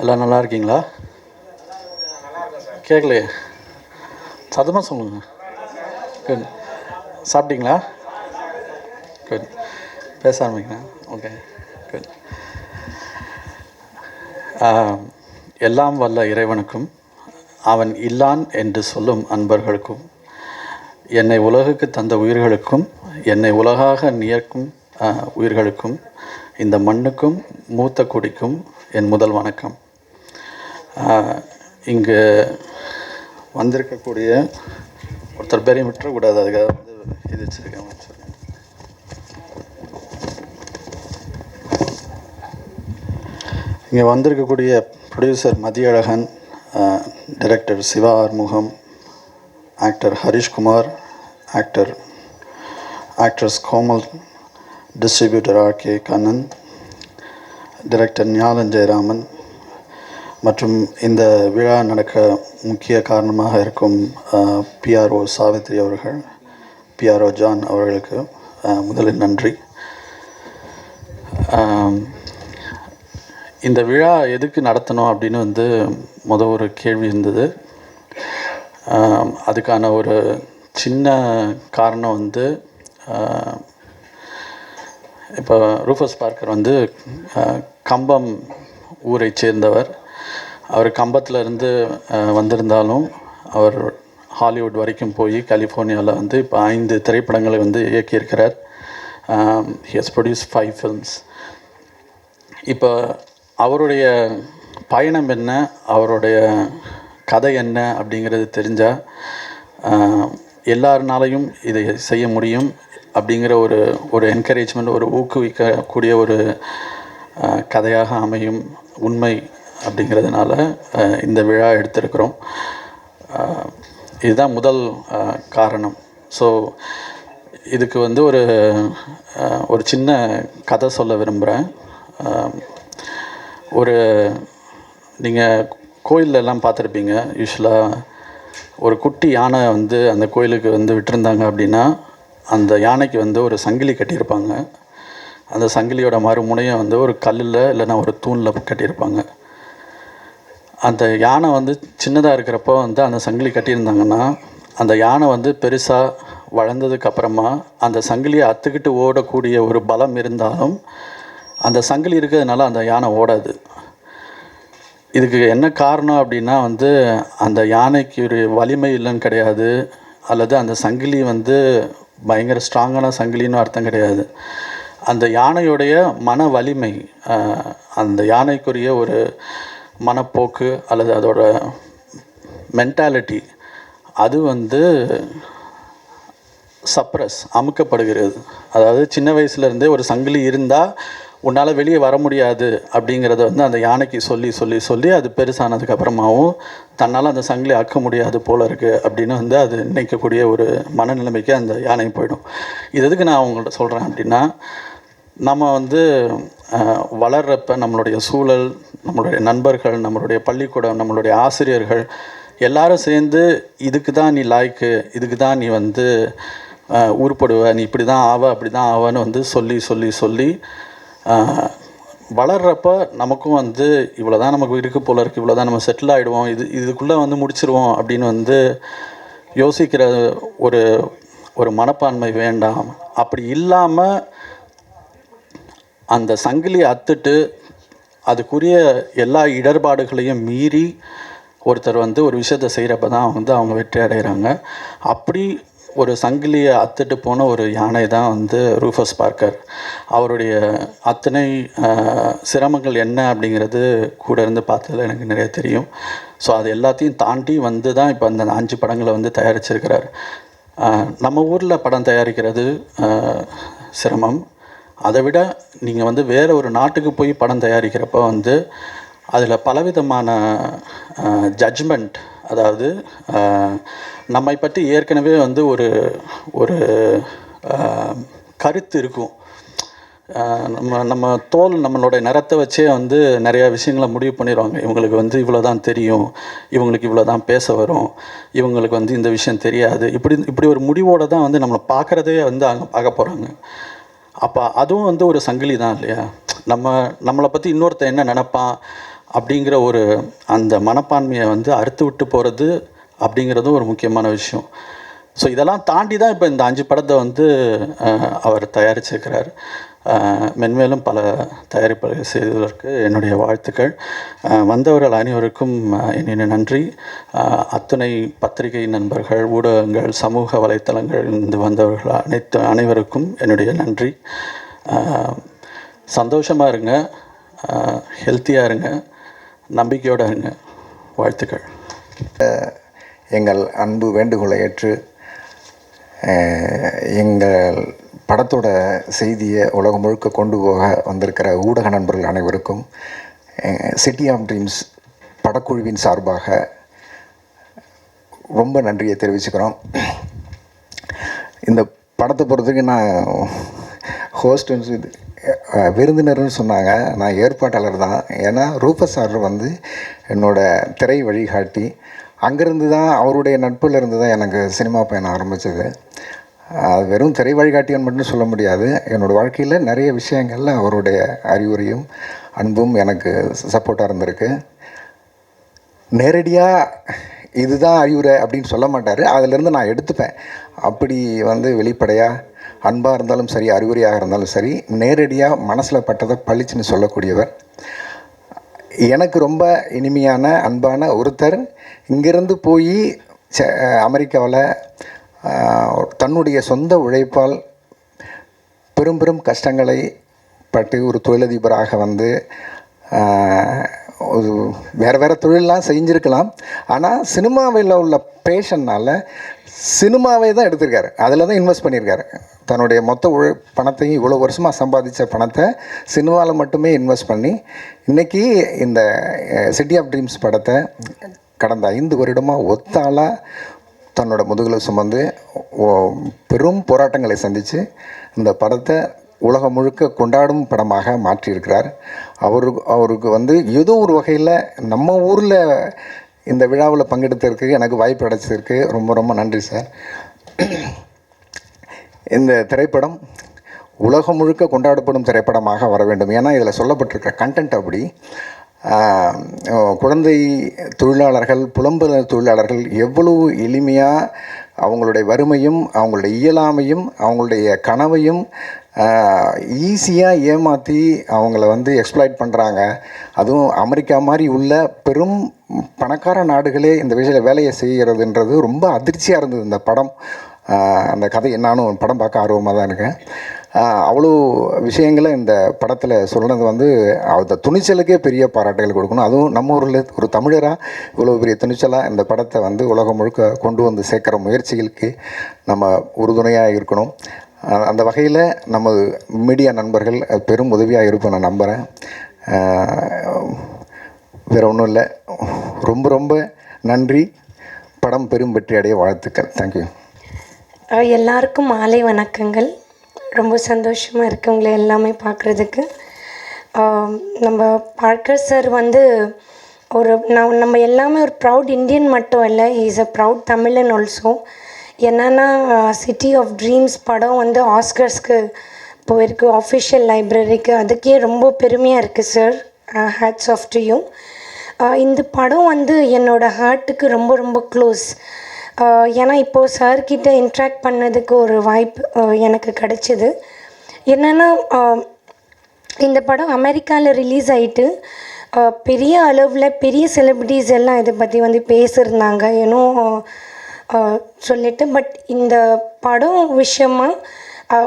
எல்லாம் நல்லா இருக்கீங்களா? கேட்கலையே சதமாக சொல்லுங்க. குட் சாப்பிட்டீங்களா? குட் பேச ஆரம்பிக்கிறேன் ஓகே குட் எல்லாம் வல்ல இறைவனுக்கும் அவன் இல்லான் என்று சொல்லும் அன்பர்களுக்கும் என்னை உலகுக்கு தந்த உயிர்களுக்கும் என்னை உலகாக நியக்கும் உயிர்களுக்கும் இந்த மண்ணுக்கும் மூத்த குடிக்கும் என் முதல் வணக்கம். இங்கு வந்திருக்கக்கூடிய ஒருத்தர் பேரையும் விட்டுறக்கூடாது அதுக்காக வந்து இது வச்சுருக்கேன் இங்கே வந்திருக்கக்கூடிய producer Mathiyazhagan director Siva Arumugam actor Harishkumar actor actress Komal distributor R K Kannan director Gnanan Jayaraman மற்றும் இந்த விழா நடக்க முக்கிய காரணமாக இருக்கும் பிஆர்ஓ சாவித்ரி அவர்கள் பிஆர்ஓ ஜான் அவர்களுக்கு முதலில் நன்றி. இந்த விழா எதுக்கு நடத்தணும் அப்படின்னு வந்து முத ஒரு கேள்வி இருந்தது. அதுக்கான ஒரு சின்ன காரணம் வந்து இப்போ ரூஃபஸ் பார்க்கர் வந்து கம்பம் ஊரை சேர்ந்தவர். அவர் கம்பத்தில் இருந்து வந்திருந்தாலும் அவர் ஹாலிவுட் வரைக்கும் போய் கலிஃபோர்னியாவில் வந்து இப்போ ஐந்து திரைப்படங்களை வந்து இயக்கியிருக்கிறார். ஹியஸ் ப்ரொடியூஸ் ஃபைவ் ஃபில்ம்ஸ் இப்போ அவருடைய பயணம் என்ன? அவருடைய கதை என்ன அப்படிங்கிறது தெரிஞ்சால் எல்லாருனாலையும் இதை செய்ய முடியும். அப்படிங்கிற ஒரு ஒரு என்கரேஜ்மெண்ட் ஒரு ஊக்குவிக்கக்கூடிய ஒரு கதையாக அமையும் உண்மை அப்படிங்கிறதுனால இந்த விழா எடுத்திருக்கிறோம். இதுதான் முதல் காரணம். ஸோ இதுக்கு வந்து ஒரு ஒரு சின்ன கதை சொல்ல விரும்புகிறேன் ஒரு நீங்கள் கோயிலெல்லாம் பார்த்துருப்பீங்க. யூஸ்வலாக ஒரு குட்டி யானை வந்து அந்த கோயிலுக்கு வந்து விட்டுருந்தாங்க அப்படின்னா அந்த யானைக்கு வந்து ஒரு சங்கிலி கட்டியிருப்பாங்க. அந்த சங்கிலியோட மறுமுனையை வந்து ஒரு கல்லில் இல்லைன்னா ஒரு தூணில் கட்டியிருப்பாங்க. அந்த யானை வந்து சின்னதாக இருக்கிறப்போ வந்து அந்த சங்கிலி கட்டியிருந்தாங்கன்னா அந்த யானை வந்து பெருசாக வளர்ந்ததுக்கப்புறமா அந்த சங்கிலியை அத்துக்கிட்டு ஓடக்கூடிய ஒரு பலம் இருந்தாலும் அந்த சங்கிலி இருக்கிறதுனால அந்த யானை ஓடாது. இதுக்கு என்ன காரணம் அப்படின்னா வந்து அந்த யானைக்கு ஒரு வலிமை இல்லைன்னு கிடையாது. அல்லது அந்த சங்கிலி வந்து பயங்கர ஸ்ட்ராங்கான சங்கிலின்னு அர்த்தம் கிடையாது. அந்த யானையுடைய மன வலிமை அந்த யானைக்குரிய ஒரு மனப்போக்கு அல்லது அதோட மென்டாலிட்டி அது வந்து சப்ரஸ் அமுக்கப்படுகிறது. அதாவது சின்ன வயசுலேருந்தே ஒரு சங்கிலி இருந்தால் உன்னால் வெளியே வர முடியாது அப்படிங்கிறத வந்து அந்த யானைக்கு சொல்லி சொல்லி சொல்லி அது பெருசானதுக்கு அப்புறமாவும் தன்னால் அந்த சங்கிலி அக்க முடியாது போல இருக்குது அப்படின்னு வந்து அது நினைக்கக்கூடிய ஒரு மனநிலைமைக்கு அந்த யானை போயிடும். இது எதுக்கு நான் அவங்கள்ட்ட சொல்கிறேன் அப்படின்னா நம்ம வந்து வளர்கிறப்ப நம்மளுடைய சூழல் நம்மளுடைய நண்பர்கள் நம்மளுடைய பள்ளிக்கூடம் நம்மளுடைய ஆசிரியர்கள் எல்லாரும் சேர்ந்து இதுக்கு தான் நீ லாய்க்கு இதுக்கு தான் நீ வந்து உருப்படுவ நீ இப்படி தான் ஆவ அப்படி தான் ஆவன்னு வந்து சொல்லி சொல்லி சொல்லி வளர்கிறப்ப நமக்கும் வந்து இவ்வளோ தான் நமக்கு இருக்கு போல இருக்குது இவ்வளோ தான் நம்ம செட்டில் ஆகிடுவோம் இது இதுக்குள்ளே வந்து முடிச்சிருவோம் அப்படின்னு வந்து யோசிக்கிற ஒரு ஒரு மனப்பான்மை வேண்டாம். அப்படி இல்லாமல் அந்த சங்கிலியை அத்துட்டு அதுக்குரிய எல்லா இடர்பாடுகளையும் மீறி ஒருத்தர் வந்து ஒரு விஷயத்தை செய்கிறப்ப தான் வந்து அவங்க வெற்றி அடைகிறாங்க அப்படி ஒரு சங்கிலியை அத்துட்டு போன ஒரு யானை தான் வந்து ரூஃபஸ் பார்க்கர். அவருடைய அத்தனை சிரமங்கள் என்ன அப்படிங்கிறது கூட இருந்து பார்த்ததில் எனக்கு நிறைய தெரியும். ஸோ அது எல்லாத்தையும் தாண்டி வந்து தான் இப்போ அந்த அஞ்சு படங்களை வந்து தயாரிச்சிருக்கிறார். நம்ம ஊரில் படம் தயாரிக்கிறது சிரமம். அதை விட நீங்கள் வந்து வேறு ஒரு நாட்டுக்கு போய் படம் தயாரிக்கிறப்ப வந்து அதில் பலவிதமான ஜட்ஜ்மெண்ட் அதாவது நம்மை பற்றி ஏற்கனவே வந்து ஒரு ஒரு கருத்து இருக்கும். நம்ம நம்ம தோல் நம்மளோட நிறத்தை வச்சே வந்து நிறையா விஷயங்களை முடிவு பண்ணிடுவாங்க. இவங்களுக்கு வந்து இவ்வளோ தான் தெரியும். இவங்களுக்கு இவ்வளோ தான் பேச வரும். இவங்களுக்கு வந்து இந்த விஷயம் தெரியாது. இப்படி இப்படி ஒரு முடிவோடு தான் வந்து நம்மளை பார்க்குறதே வந்து அங்கே பார்க்க போகிறாங்க அப்போ அதுவும் வந்து ஒரு சங்கிலி தான் இல்லையா? நம்ம நம்மளை பற்றி இன்னொருத்தன் என்ன நினப்பான்? அப்படிங்கிற ஒரு அந்த மனப்பான்மையை வந்து அறுத்து விட்டு போகிறது அப்படிங்கிறதும் ஒரு முக்கியமான விஷயம். ஸோ இதெல்லாம் தாண்டி தான் இப்போ இந்த அஞ்சு படத்தை வந்து அவர் தயாரிச்சிருக்கிறார். மென்மேலும் பல தயாரிப்புகளை செய்ததற்கு என்னுடைய வாழ்த்துக்கள். வந்தவர்கள் அனைவருக்கும் என்னென்ன என்னுடைய நன்றி. அத்துணை பத்திரிகை நண்பர்கள் ஊடகங்கள் சமூக வலைத்தளங்கள் இருந்து வந்தவர்கள் அனைத்து அனைவருக்கும் என்னுடைய நன்றி. சந்தோஷமாக இருங்க. ஹெல்த்தியாக இருங்க. நம்பிக்கையோடு இருங்க. வாழ்த்துக்கள். எங்கள் அன்பு வேண்டுகோளை ஏற்று எங்கள் படத்தோட செய்தியை உலகம் முழுக்க கொண்டு போக வந்திருக்கிற ஊடக நண்பர்கள் அனைவருக்கும் சிட்டி ஆஃப் ட்ரீம்ஸ் படக்குழுவின் சார்பாக ரொம்ப நன்றியை தெரிவிச்சுக்கிறோம். இந்த படத்தை பொறுத்தவரைக்கும் நான் ஹோஸ்ட் இது விருந்தினர்னு சொன்னாங்க. நான் ஏற்பாட்டாளர் தான். ஏன்னா ரூபஸ் சார் வந்து என்னோட திரை வழிகாட்டி. அங்கேருந்து தான் அவருடைய நட்புல இருந்து தான் எனக்கு சினிமா பயணம் ஆரம்பித்தது அது வெறும் திரை வழிகாட்டியன் மட்டும் சொல்ல முடியாது. என்னோடய வாழ்க்கையில் நிறைய விஷயங்களில் அவருடைய அறிவுரையும் அன்பும் எனக்கு சப்போர்ட்டாக இருந்திருக்கு. நேரடியாக இதுதான் அறிவுரை அப்படின்னு சொல்ல மாட்டார். அதிலேருந்து நான் எடுத்துப்பேன். அப்படி வந்து வெளிப்படையாக அன்பாக இருந்தாலும் சரி அறிகுறியாக இருந்தாலும் சரி நேரடியாக மனசில் பட்டதை பளிச்சுன்னு சொல்லக்கூடியவர். எனக்கு ரொம்ப இனிமையான அன்பான ஒருத்தர் இங்கேருந்து போய் அமெரிக்காவில் தன்னுடைய சொந்த உழைப்பால் பெரும் பெரும் கஷ்டங்களை பட்டு ஒரு தொழிலதிபராக வந்து ஒரு வேறு வேறு தொழிலெலாம் செஞ்சுருக்கலாம். ஆனால் சினிமாவில் உள்ள பேஷன்னால் சினிமாவே தான் எடுத்திருக்காரு. அதில் தான் இன்வெஸ்ட் பண்ணியிருக்காரு. தன்னுடைய மொத்த உழ பணத்தையும் இவ்வளோ வருஷமாக சம்பாதிச்ச பணத்தை சினிமாவில் மட்டுமே இன்வெஸ்ட் பண்ணி இன்றைக்கி இந்த சிட்டி ஆஃப் ட்ரீம்ஸ் படத்தை கடந்த ஐந்து வருடமாக ஒத்தாளாக தன்னோட முதுகில் சுமந்து பெரும் போராட்டங்களை சந்தித்து இந்த படத்தை உலகம் முழுக்க கொண்டாடும் படமாக மாற்றியிருக்கிறார். அவருக்கு அவருக்கு வந்து ஏதோ ஒரு வகையில் நம்ம ஊரில் இந்த விழாவில் பங்கெடுத்ததற்கு எனக்கு வாய்ப்பு கிடைச்சதற்கு ரொம்ப ரொம்ப நன்றி சார். இந்த திரைப்படம் உலகம் முழுக்க கொண்டாடப்படும் திரைப்படமாக வர வேண்டும். ஏன்னா இதில் சொல்லப்பட்டிருக்கிற கண்டென்ட் அப்படி குழந்தை தொழிலாளர்கள் புலம்பெயர் தொழிலாளர்கள் எவ்வளவு எளிமையாக அவங்களுடைய வறுமையும் அவங்களுடைய இயலாமையும் அவங்களுடைய கனவையும் ஈஸியாக ஏமாற்றி அவங்கள வந்து எக்ஸ்ப்ளாய்ட் பண்ணுறாங்க அதுவும் அமெரிக்கா மாதிரி உள்ள பெரும் பணக்கார நாடுகளே இந்த விஷயத்தில் வேலையை செய்கிறதுன்றது ரொம்ப அதிர்ச்சியாக இருந்தது இந்த படம். அந்த கதை நானும் படம் பார்க்க ஆர்வமாக தான் இருக்கேன். அவ்வளோ விஷயங்களை இந்த படத்தில் சொன்னது வந்து அந்த துணிச்சலுக்கே பெரிய பாராட்டுகள் கொடுக்கணும். அதுவும் நம்ம ஊரில் ஒரு தமிழராக இவ்வளோ பெரிய துணிச்சலாக இந்த படத்தை வந்து உலகம் முழுக்க கொண்டு வந்து சேர்க்குற முயற்சிகளுக்கு நம்ம உறுதுணையாக இருக்கணும். அந்த வகையில் நம்ம மீடியா நண்பர்கள் பெரும் உதவியாக இருப்போம் நான் நம்புகிறேன் வேறு ஒன்றும் இல்லை. ரொம்ப ரொம்ப நன்றி. படம் பெரும் வெற்றி அடைய வாழ்த்துக்கள். தேங்க்யூ எல்லாருக்கும் மாலை வணக்கங்கள். ரொம்ப சந்தோஷமாக இருக்கு உங்களை எல்லாமே பார்க்குறதுக்கு நம்ம பார்க்கர் சார் வந்து ஒரு நான் நம்ம எல்லாமே ஒரு ப்ரௌட் இந்தியன் மட்டும் இல்லை இஸ் அ ப்ரௌட் தமிழன் ஆல்சோ என்னன்னா சிட்டி ஆஃப் ட்ரீம்ஸ் படம் வந்து ஆஸ்கர்ஸ்க்கு போயிருக்கு. ஆஃபிஷியல் லைப்ரரிக்கு அதுக்கே ரொம்ப பெருமையாக இருக்குது sir hats uh, off to you uh, இந்த படம் வந்து என்னோட ஹார்ட்டுக்கு ரொம்ப ரொம்ப க்ளோஸ் uh, ஏன்னா இப்போது சார்கிட்ட இன்ட்ராக்ட் பண்ணதுக்கு ஒரு வாய்ப்பு எனக்கு கிடைச்சிது. என்னென்னா um, இந்த படம் அமெரிக்காவில் ரிலீஸ் ஆகிட்டு பெரிய அளவில் பெரிய செலிப்ரிட்டிஸ் எல்லாம் இதை பற்றி வந்து பேசியிருந்தாங்க. ஏன்னோ சொல்லிட்டு பட் இந்த படம் விஷயமா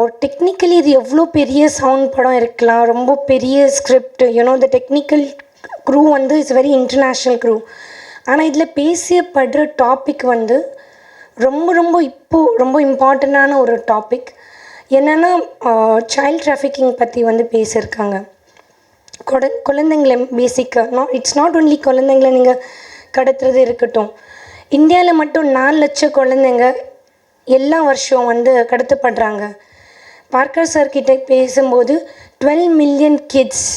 ஒரு டெக்னிக்கலி இது எவ்வளோ பெரிய சவுண்ட் படம் இருக்கலாம் ரொம்ப பெரிய script you know the technical crew வந்து இட்ஸ் வெரி இன்டர்நேஷ்னல் க்ரூ ஆனால் இதில் பேசியப்படுற டாபிக் வந்து ரொம்ப ரொம்ப இப்போது ரொம்ப இம்பார்ட்டண்ட்டான ஒரு டாபிக் என்னென்னா சைல்ட் டிராஃபிக்கிங் பற்றி வந்து பேசியிருக்காங்க. குழ குழந்தைங்களை பேசிக்காக நாட் இட்ஸ் நாட் ஒன்லி குழந்தைங்களை நீங்கள் கடத்துறது இருக்கட்டும். இந்தியாவில் மட்டும் நாலு லட்சம் குழந்தைங்க எல்லா வருஷம் வந்து கடத்தப்படுறாங்க. பார்க்கர் சார் பேசும்போது டுவெல் மில்லியன் கிட்ஸ்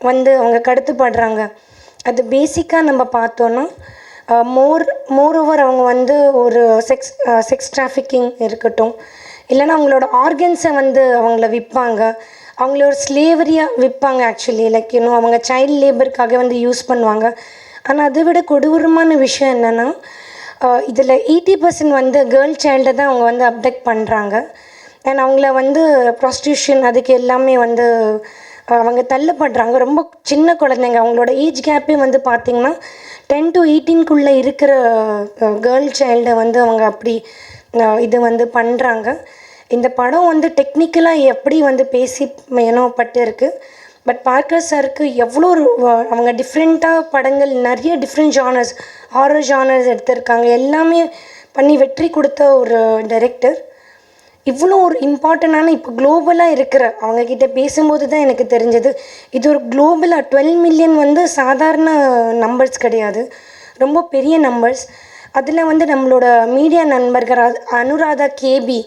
வந்து அவங்க கடத்தப்படுறாங்க. அது பேசிக்காக நம்ம பார்த்தோன்னா மோர் மோர் ஓவர் அவங்க வந்து ஒரு செக்ஸ் செக்ஸ் டிராஃபிக்கிங் இருக்கட்டும். இல்லைன்னா அவங்களோட ஆர்கன்ஸை வந்து அவங்கள விற்பாங்க. அவங்கள ஒரு ஸ்லேவரியாக விற்பாங்க ஆக்சுவலி லைக் இன்னும் அவங்க சைல்ட் லேபருக்காக வந்து யூஸ் பண்ணுவாங்க. ஆனால் அதை விட கொடூரமான விஷயம் என்னென்னா இதில் எயிட்டி பர்சன்ட் வந்து கேர்ள் சைல்டை தான் அவங்க வந்து அப்டெக்ட் பண்ணுறாங்க அண்ட் அவங்கள வந்து ப்ராஸ்டியூஷன் அதுக்கு எல்லாமே வந்து அவங்க தள்ளப்படுறாங்க ரொம்ப சின்ன குழந்தைங்க. அவங்களோட ஏஜ் கேப்பே வந்து பார்த்திங்கன்னா டென் டு எயிட்டீன்குள்ளே இருக்கிற கேர்ள் சைல்டை வந்து அவங்க அப்படி இது வந்து பண்ணுறாங்க இந்த படம் வந்து டெக்னிக்கலாக எப்படி வந்து பேசி பட்டு இருக்குது பட் பார்க்கர் சாருக்கு எவ்வளோ அவங்க டிஃப்ரெண்ட்டாக படங்கள் நிறைய டிஃப்ரெண்ட் ஜானர்ஸ் ஹாரர் ஜானர்ஸ் எடுத்திருக்காங்க. எல்லாமே பண்ணி வெற்றி கொடுத்த ஒரு டைரக்டர் இவ்வளோ ஒரு இம்பார்ட்டண்டான இப்போ குளோபலாக இருக்கிற அவங்கக்கிட்ட பேசும்போது தான் எனக்கு தெரிஞ்சது. இது ஒரு குளோபலாக டுவெல் மில்லியன் வந்து சாதாரண நம்பர்ஸ் கிடையாது. ரொம்ப பெரிய நம்பர்ஸ் அதில் வந்து நம்மளோட மீடியா நண்பர்கள் அனுராதா கேபி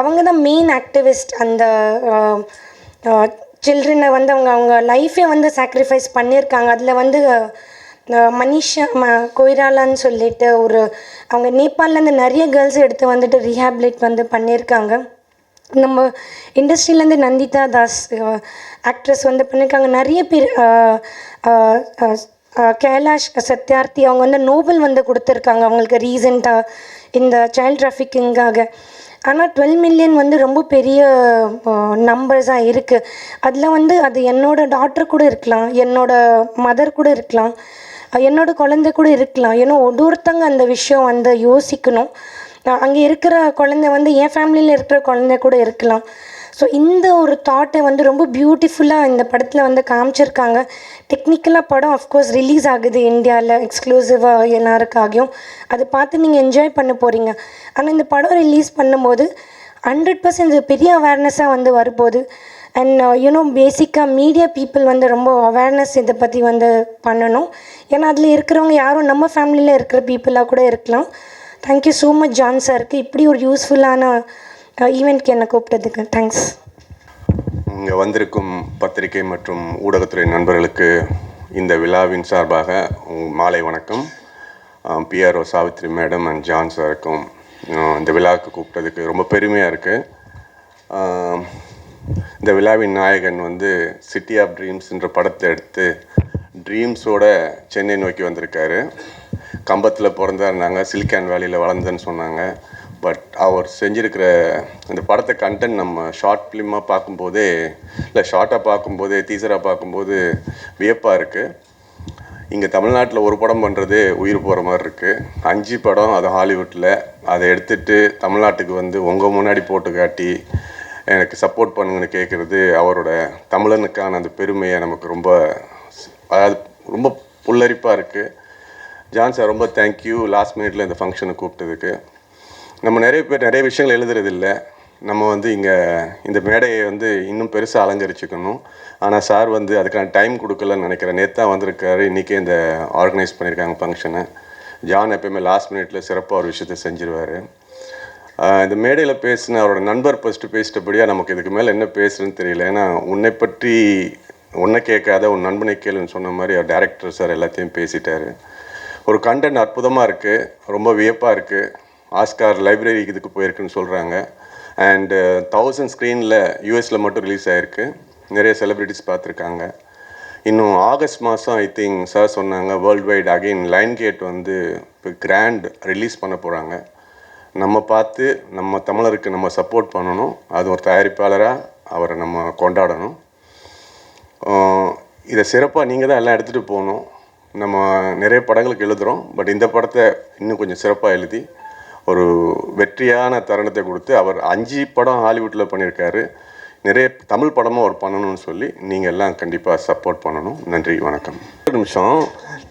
அவங்க தான் மெயின் ஆக்டிவிஸ்ட் அந்த சில்ட்ரனை வந்து அவங்க அவங்க லைஃபே வந்து சாக்ரிஃபைஸ் பண்ணியிருக்காங்க. அதில் வந்து மனிஷா ம கொய்ராலான்னு சொல்லிட்டு ஒரு அவங்க நேபாளிலேருந்து நிறைய கேர்ள்ஸ் எடுத்து வந்துட்டு ரீஹாபிலேட் வந்து பண்ணியிருக்காங்க. நம்ம இண்டஸ்ட்ரியிலேருந்து நந்திதா தாஸ் ஆக்ட்ரஸ் வந்து பண்ணியிருக்காங்க. நிறைய பேர் கைலாஷ் சத்யார்த்தி அவங்க வந்து நோபல் வந்து கொடுத்துருக்காங்க. அவங்களுக்கு ரீசெண்டாக இந்த சைல்ட் ட்ராஃபிக்கிங்காக ஆனால் டுவெல் மில்லியன் வந்து ரொம்ப பெரிய நம்பர்ஸாக இருக்குது அதில் வந்து அது என்னோடய டாட்டர் கூட இருக்கலாம் என்னோட மதர் கூட இருக்கலாம் என்னோடய குழந்தை கூட இருக்கலாம். ஏன்னா ஒரு ஒருத்தங்க அந்த விஷயம் வந்து யோசிக்கணும். அங்கே இருக்கிற குழந்தை வந்து என் ஃபேமிலியில் இருக்கிற குழந்தை கூட இருக்கலாம். ஸோ இந்த ஒரு தாட்டை வந்து ரொம்ப பியூட்டிஃபுல்லாக இந்த படத்தில் வந்து காமிச்சிருக்காங்க. டெக்னிக்கலாக படம் அஃப்கோர்ஸ் ரிலீஸ் ஆகுது இந்தியாவில் எக்ஸ்க்ளூசிவாக எல்லாருக்காகியும். அதை பார்த்து நீங்கள் என்ஜாய் பண்ண போகிறீங்க ஆனால் இந்த படம் ரிலீஸ் பண்ணும்போது ஹண்ட்ரட் பர்சன்ட் பெரிய அவேர்னஸாக வந்து வரும்போது அண்ட் யூனோ பேசிக்காக மீடியா பீப்புள் வந்து ரொம்ப அவேர்னஸ் இதை பற்றி வந்து பண்ணணும். ஏன்னா அதில் இருக்கிறவங்க யாரும் நம்ம ஃபேமிலியில் இருக்கிற பீப்புளாக கூட இருக்கலாம். தேங்க்யூ ஸோ மச் ஜான் சாருக்கு இப்படி ஒரு யூஸ்ஃபுல்லான ஈவெண்ட்க்கு என்னை கூப்பிட்டதுக்கு தேங்க்ஸ் இங்கே வந்திருக்கும் பத்திரிகை மற்றும் ஊடகத்துறை நண்பர்களுக்கு இந்த விழாவின் சார்பாக மாலை வணக்கம். PRO Savitri madam and John சாருக்கும் இந்த விழாவுக்கு கூப்பிட்டதுக்கு ரொம்ப பெருமையாக இருக்குது இந்த விழாவின் நாயகன் வந்து சிட்டி ஆஃப் ட்ரீம்ஸ்ன்ற படத்தை எடுத்து ட்ரீம்ஸோட சென்னை நோக்கி வந்திருக்காரு. கம்பத்தில் பிறந்தாருனாங்க சிலிக்கான் வேலியில் வளர்ந்தேன்னு சொன்னாங்க. பட் அவர் செஞ்சிருக்கிற அந்த படத்தை கண்டென்ட் நம்ம ஷார்ட் ஃபிலிமாக பார்க்கும்போதே இல்லை ஷார்ட்டாக பார்க்கும்போதே டீசராக பார்க்கும்போது வியப்பாக இருக்குது இங்கே தமிழ்நாட்டில் ஒரு படம் பண்ணுறது உயிர் போகிற மாதிரி இருக்குது அஞ்சு படம் அது ஹாலிவுட்டில் அதை எடுத்துட்டு தமிழ்நாட்டுக்கு வந்து உங்கள் முன்னாடி போட்டு காட்டி எனக்கு சப்போர்ட் பண்ணுங்கன்னு கேட்குறது அவரோட தமிழனுக்கான அந்த பெருமையை நமக்கு ரொம்ப அதாவது ரொம்ப புல்லரிப்பாக இருக்குது ஜான் சார் ரொம்ப தேங்க்யூ லாஸ்ட் மினிட்ல இந்த ஃபங்க்ஷனை கூப்பிட்டதுக்கு. நம்ம நிறைய பேர் நிறைய விஷயங்கள் எழுதுறது நம்ம வந்து இங்கே இந்த மேடையை வந்து இன்னும் பெருசாக அலங்கரிச்சுக்கணும். ஆனால் சார் வந்து அதுக்கான டைம் கொடுக்கலன்னு நினைக்கிறேன். நேத்தான் வந்திருக்காரு. இன்றைக்கே இந்த ஆர்கனைஸ் பண்ணியிருக்காங்க ஃபங்க்ஷனை ஜான் எப்பயுமே லாஸ்ட் மினிட்ல சிறப்பாக ஒரு விஷயத்தை செஞ்சிருவார். இந்த மேடையில் பேசின அவரோட நண்பர் ஃபஸ்ட்டு பேசிட்டபடியாக நமக்கு இதுக்கு மேலே என்ன பேசுறதுன்னு தெரியல. ஏன்னா உன்னை பற்றி உன்னை கேட்காத உன் நண்பனை கேளுன்னு சொன்ன மாதிரி அவர் டேரக்டர் சார் எல்லாத்தையும் பேசிட்டார். ஒரு கண்டென்ட் அற்புதமாக இருக்குது ரொம்ப வியப்பாக இருக்குது ஆஸ்கார் லைப்ரரிக்கு இதுக்கு போயிருக்குன்னு சொல்கிறாங்க அண்டு தௌசண்ட் ஸ்க்ரீனில் யூஎஸில் மட்டும் ரிலீஸ் ஆகிருக்கு நிறைய செலிப்ரிட்டிஸ் பார்த்துருக்காங்க. இன்னும் ஆகஸ்ட் மாதம் ஐ திங்க் சார் சொன்னாங்க world wide again line gate வந்து இப்போ கிராண்ட் ரிலீஸ் பண்ண போகிறாங்க நம்ம பார்த்து நம்ம தமிழருக்கு நம்ம சப்போர்ட் பண்ணணும். அது ஒரு தயாரிப்பாளராக அவரை நம்ம கொண்டாடணும். இதை சிறப்பாக நீங்கள் தான் எல்லாம் எடுத்துகிட்டு போகணும். நம்ம நிறைய படங்களுக்கு எழுதுகிறோம் பட் இந்த படத்தை இன்னும் கொஞ்சம் சிறப்பாக எழுதி ஒரு வெற்றியான தருணத்தை கொடுத்து அவர் அஞ்சு படம் ஹாலிவுட்டில் பண்ணியிருக்காரு. நிறைய தமிழ் படமும் அவர் பண்ணணும்னு சொல்லி நீங்கள் எல்லாம் கண்டிப்பாக சப்போர்ட் பண்ணணும். நன்றி வணக்கம். ஒரு நிமிஷம்.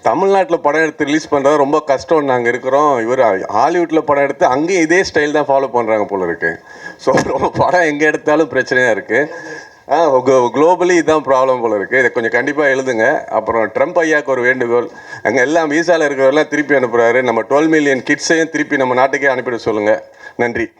தமிழ்நாட்டில் படம் எடுத்து ரிலீஸ் பண்ணுறது ரொம்ப கஷ்டம் நாங்கள் இருக்கிறோம். இவர் ஹாலிவுட்டில் படம் எடுத்து அங்கேயும் இதே ஸ்டைல் தான் ஃபாலோ பண்ணுறாங்க போல இருக்கு. ஸோ படம் எங்கே எடுத்தாலும் பிரச்சனையாக இருக்குது ஆ குளோபலி இதுதான் ப்ராப்ளம் போல இருக்குது இதை கொஞ்சம் கண்டிப்பாக எழுதுங்க. அப்புறம் ட்ரம்ப் ஐயாவுக்கு ஒரு வேண்டுகோள். அங்கே எல்லாம் வீசாவில் இருக்கிறவரெல்லாம் திருப்பி அனுப்புகிறாரு நம்ம டுவெல் மில்லியன் கிட்ஸையும் திருப்பி நம்ம நாட்டுக்கே அனுப்பிட சொல்லுங்கள் நன்றி.